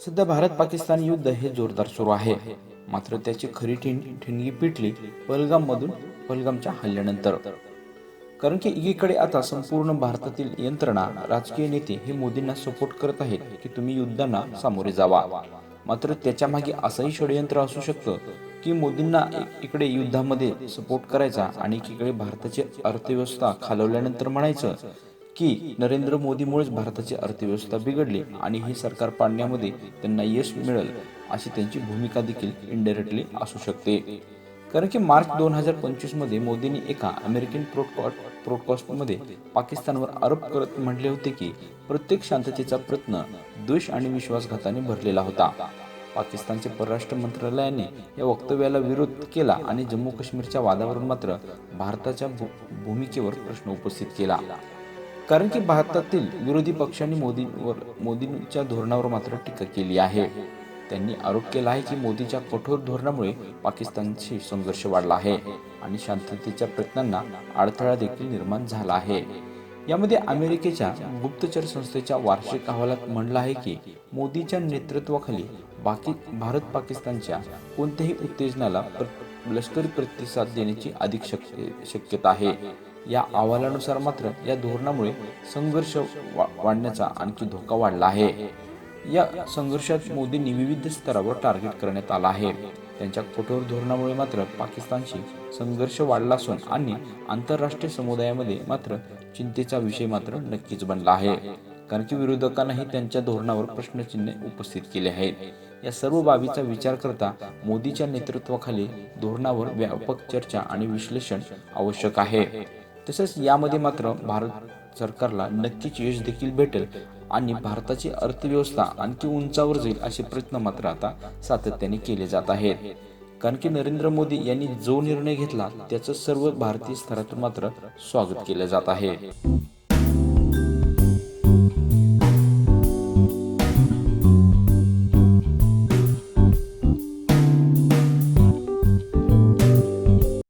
सध्या भारत पाकिस्तान युद्ध हे जोरदार सुरू आहे. मात्र त्याची खरी ठिण ठिणगी पिटली पहलगाम मधून हल्ल्यानंतर. कारण की एकीकडे आता संपूर्ण भारतातील यंत्रणा राजकीय नेते हे मोदींना सपोर्ट करत आहेत की तुम्ही युद्धांना सामोरे जावा. मात्र त्याच्यामागे असंही षडयंत्र असू शकतं की मोदींना इकडे युद्धामध्ये सपोर्ट करायचा आणि एकीकडे भारताची अर्थव्यवस्था खालवल्यानंतर म्हणायचं की नरेंद्र मोदीमुळेच भारताची अर्थव्यवस्था बिघडली आणि हे सरकार पाडण्यामध्ये त्यांना यश मिळेल अशी त्यांची भूमिका देखील इनडायरेक्टली असू शकते. कारण की मार्च दोन हजार पंचवीसमध्ये मोदींनी एका अमेरिकन प्रोडकॉस्ट प्रोडकॉस्टमध्ये पाकिस्तानवर आरोप करत म्हटले होते की प्रत्येक शांततेचा प्रयत्न द्वेष आणि विश्वासघाताने भरलेला होता. पाकिस्तानचे परराष्ट्र मंत्रालयाने या वक्तव्याला विरोध केला आणि जम्मू काश्मीरच्या वादावरून मात्र भारताच्या भू- भूमिकेवर प्रश्न उपस्थित केला. कारण की भारतातील विरोधी पक्षांनी मोदींवर मोदींच्या धोरणावर मात्र टीका केली आहे. त्यांनी आरोप केला आहे की मोदीच्या कठोर धोरणामुळे पाकिस्तानशी संघर्ष वाढला आहे आणि शांततेच्या प्रयत्नांना अडथळा देखील निर्माण झाला आहे. यामध्ये अमेरिकेच्या गुप्तचर संस्थेच्या वार्षिक अहवालात म्हणलं आहे की मोदीच्या नेतृत्वाखाली बाकी भारत पाकिस्तानच्या कोणत्याही उत्तेजनाला लष्करी प्रतिसाद देण्याची अधिक शक्य शक्यता आहे. या अहवालानुसार मात्र या धोरणामुळे संघर्ष वा- वाढण्याचा आणखी धोका वाढला आहे. या संघर्षात मोदींनी विविध स्तरावर टार्गेट करण्यात आला आहे. त्यांच्या कठोर धोरणामुळे मात्र पाकिस्तानशी संघर्ष वाढला असून आणि आंतरराष्ट्रीय समुदायामध्ये मात्र चिंतेचा विषय मात्र नक्कीच बनला आहे. कारण की विरोधकांनाही त्यांच्या धोरणावर प्रश्नचिन्ह उपस्थित केले आहेत. या सर्व बाबीचा विचार करता मोदीच्या नेतृत्वाखाली धोरणावर व्यापक चर्चा आणि विश्लेषण आवश्यक आहे. तसेच यामध्ये मात्र भारत सरकारला नक्कीच यश देखील भेटेल आणि भारताची अर्थव्यवस्था आणखी उंचावर जाईल असे प्रयत्न मात्र आता सातत्याने केले जात आहेत. कारण की नरेंद्र मोदी यांनी जो निर्णय घेतला त्याचं सर्व भारतीय स्तरातून मात्र स्वागत केलं जात आहे.